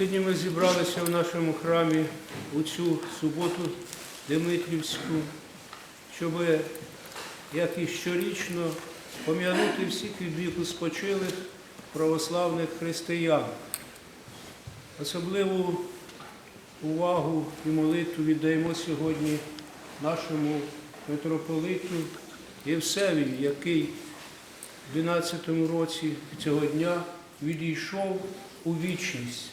Сьогодні ми зібралися в нашому храмі у цю суботу Димитрівську, щоб, як і щорічно, пом'янути всіх від віку спочилих православних християн. Особливу увагу і молитву віддаємо сьогодні нашому митрополиту Євсевію, який в 12 році цього дня відійшов у вічність.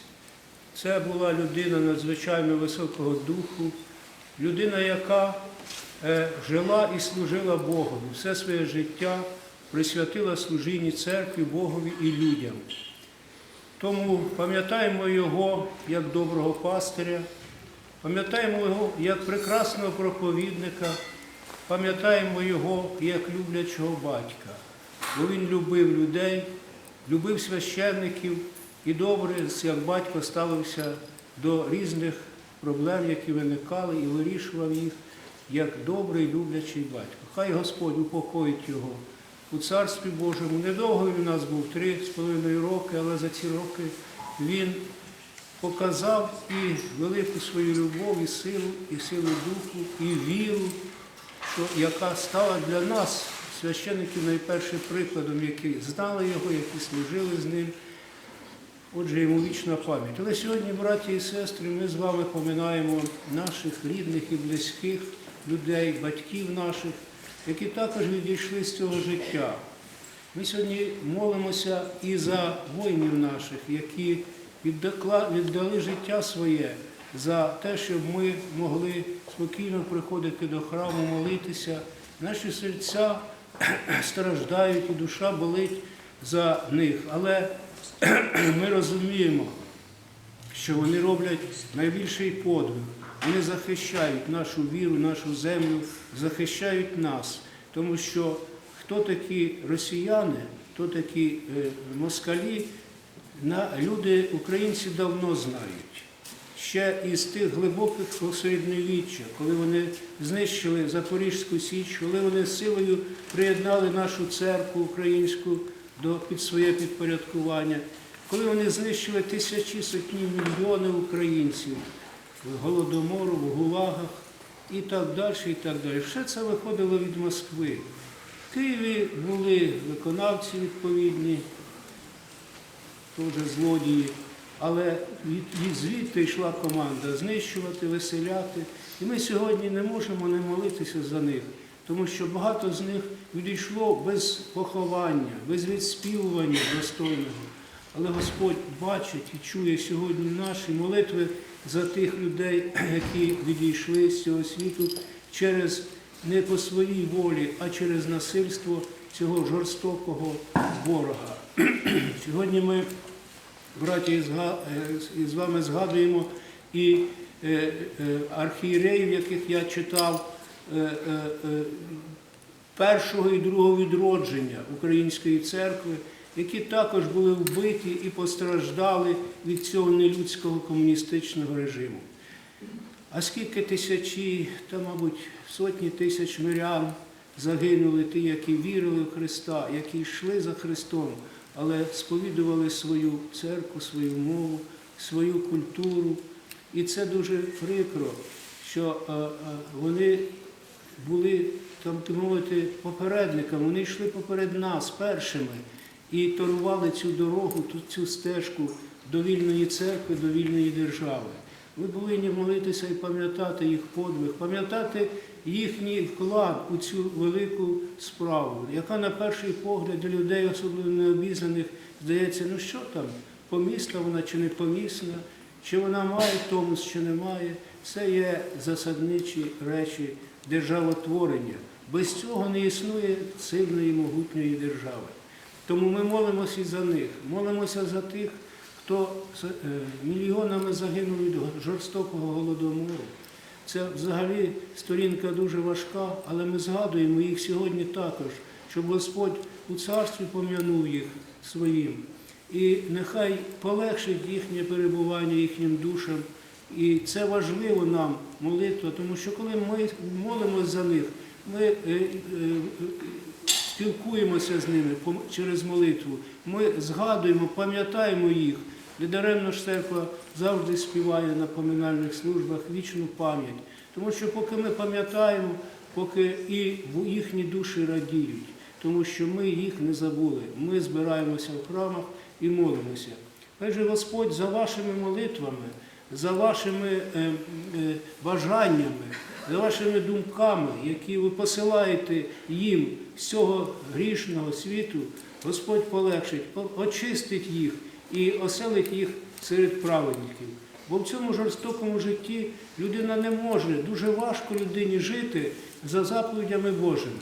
Це була людина надзвичайно високого духу, людина, яка е, жила і служила Богові, все своє життя присвятила служінні церкві, Богові і людям. Тому пам'ятаємо його як доброго пастиря, пам'ятаємо його як прекрасного проповідника, пам'ятаємо його як люблячого батька, бо він любив людей, любив священників і добре, як батько, ставився до різних проблем, які виникали, і вирішував їх як добрий люблячий батько. Хай Господь упокоїть його у Царстві Божому. Недовго він у нас був три з половиною роки, але за ці роки він показав і велику свою любов, і силу, і силу духу, і віру, що, яка стала для нас, священиків, найпершим прикладом, які знали його, які служили з ним. Отже, йому вічна пам'ять. Але сьогодні, браті і сестри, ми з вами поминаємо наших рідних і близьких людей, батьків наших, які також відійшли з цього життя. Ми сьогодні молимося і за воїнів наших, які віддали життя своє за те, щоб ми могли спокійно приходити до храму, молитися. Наші серця страждають і душа болить за них. Але ми розуміємо, що вони роблять найбільший подвиг. Вони захищають нашу віру, нашу землю, захищають нас. Тому що хто такі росіяни, хто такі е, москалі, люди, українці давно знають. Ще із тих глибоких середньовіччя, коли вони знищили Запорізьку Січ, коли вони силою приєднали нашу церкву українську до, під своє підпорядкування, коли вони знищили тисячі сотні мільйони українців в голодомору, в гулагах і так далі, і так далі. Все це виходило від Москви. В Києві були виконавці відповідні, теж злодії, але від, від звідти йшла команда знищувати, виселяти. І ми сьогодні не можемо не молитися за них, тому що багато з них відійшло без поховання, без відспівування достойного. Але Господь бачить і чує сьогодні наші молитви за тих людей, які відійшли з цього світу через не по своїй волі, а через насильство цього жорстокого ворога. Сьогодні ми, браті, е, з вами згадуємо і е, е, архієреїв, яких я читав, першого і другого відродження Української церкви, які також були вбиті і постраждали від цього нелюдського комуністичного режиму. А скільки тисячі, та, мабуть, сотні тисяч мирян загинули ті, які вірили в Христа, які йшли за Христом, але сповідували свою церкву, свою мову, свою культуру. І це дуже прикро, що е, е, вони були, там мовити, попередниками, вони йшли поперед нас першими і торували цю дорогу, цю стежку до вільної церкви, до вільної держави. Ми повинні молитися і пам'ятати їх подвиг, пам'ятати їхній вклад у цю велику справу, яка на перший погляд для людей, особливо необізнаних, здається, ну що там, помісна вона чи не помісна, чи вона має томус, чи не має. Це є засадничі речі державотворення. Без цього не існує сильної могутньої держави. Тому ми молимося і за них, молимося за тих, хто е, мільйонами загинув від жорстокого голодомору. Це взагалі сторінка дуже важка, але ми згадуємо їх сьогодні також, щоб Господь у царстві пом'янув їх своїм. І нехай полегшить їхнє перебування їхнім душам. І це важливо нам, молитва, тому що коли ми молимося за них, ми е, е, спілкуємося з ними через молитву. Ми згадуємо, пам'ятаємо їх, Недаремно ж церква завжди співає на поминальних службах вічну пам'ять. Тому що поки ми пам'ятаємо, поки і їхні душі радіють, тому що ми їх не забули. Ми збираємося в храмах і молимося. Хай же Господь за вашими молитвами, за вашими е, е, бажаннями, за вашими думками, які ви посилаєте їм з цього грішного світу, Господь полегшить, по- очистить їх і оселить їх серед праведників. Бо в цьому жорстокому житті людина не може, дуже важко людині жити за заповідями Божими.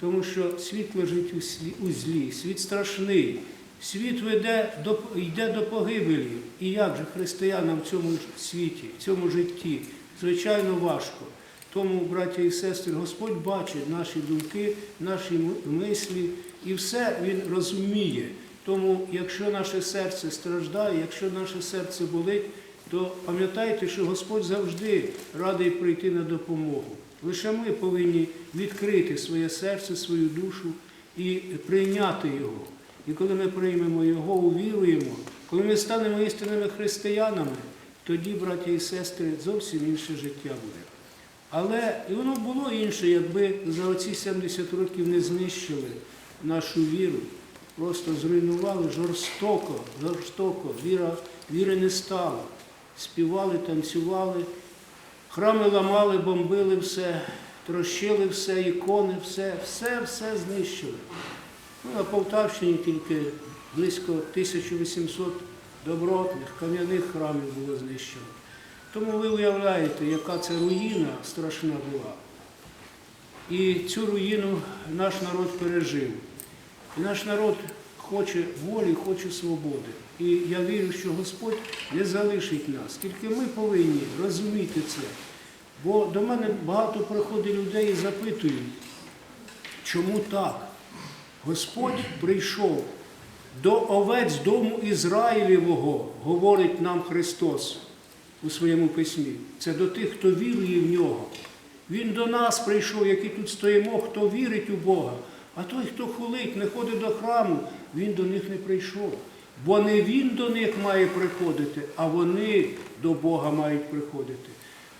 Тому що світ лежить у слі- у злі, світ страшний, світ веде до, йде до погибелі. І як же християнам в цьому світі, в цьому житті? Звичайно, важко. Тому, браття і сестри, Господь бачить наші думки, наші мислі, і все Він розуміє. Тому, якщо наше серце страждає, якщо наше серце болить, то пам'ятайте, що Господь завжди радий прийти на допомогу. Лише ми повинні відкрити своє серце, свою душу і прийняти Його. І коли ми приймемо Його, увіруємо, коли ми станемо істинними християнами, тоді, браті і сестри, зовсім інше життя буде. Але і воно було інше, якби за оці 70 років не знищили нашу віру, просто зруйнували жорстоко, жорстоко, віра, віри не стало. Співали, танцювали, храми ламали, бомбили все, трощили все, ікони, все, все, все знищили. Ну, на Полтавщині тільки близько 1800 добротних кам'яних храмів було знищено. Тому ви уявляєте, яка це руїна страшна була. І цю руїну наш народ пережив. І наш народ хоче волі, хоче свободи. І я вірю, що Господь не залишить нас. Тільки ми повинні розуміти це. Бо до мене багато приходить людей і запитують, чому так? Господь прийшов до овець дому Ізраїлєвого, говорить нам Христос у своєму письмі. Це до тих, хто вірує в нього. Він до нас прийшов, які тут стоїмо, хто вірить у Бога. А той, хто хулить, не ходить до храму, він до них не прийшов. Бо не він до них має приходити, а вони до Бога мають приходити.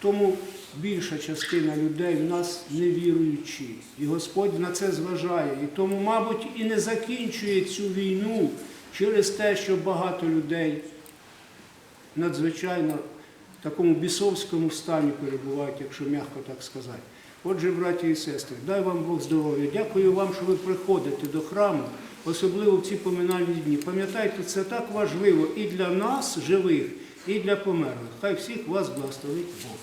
Тому більша частина людей в нас невіруючі. І Господь на це зважає. І тому, мабуть, і не закінчує цю війну через те, що багато людей надзвичайно в такому бісовському стані перебувають, якщо м'яко так сказати. Отже, браті і сестри, дай вам Бог здоров'я. Дякую вам, що ви приходите до храму, особливо в ці поминальні дні. Пам'ятайте, це так важливо і для нас, живих, і для померлих. Хай всіх вас благословить Бог.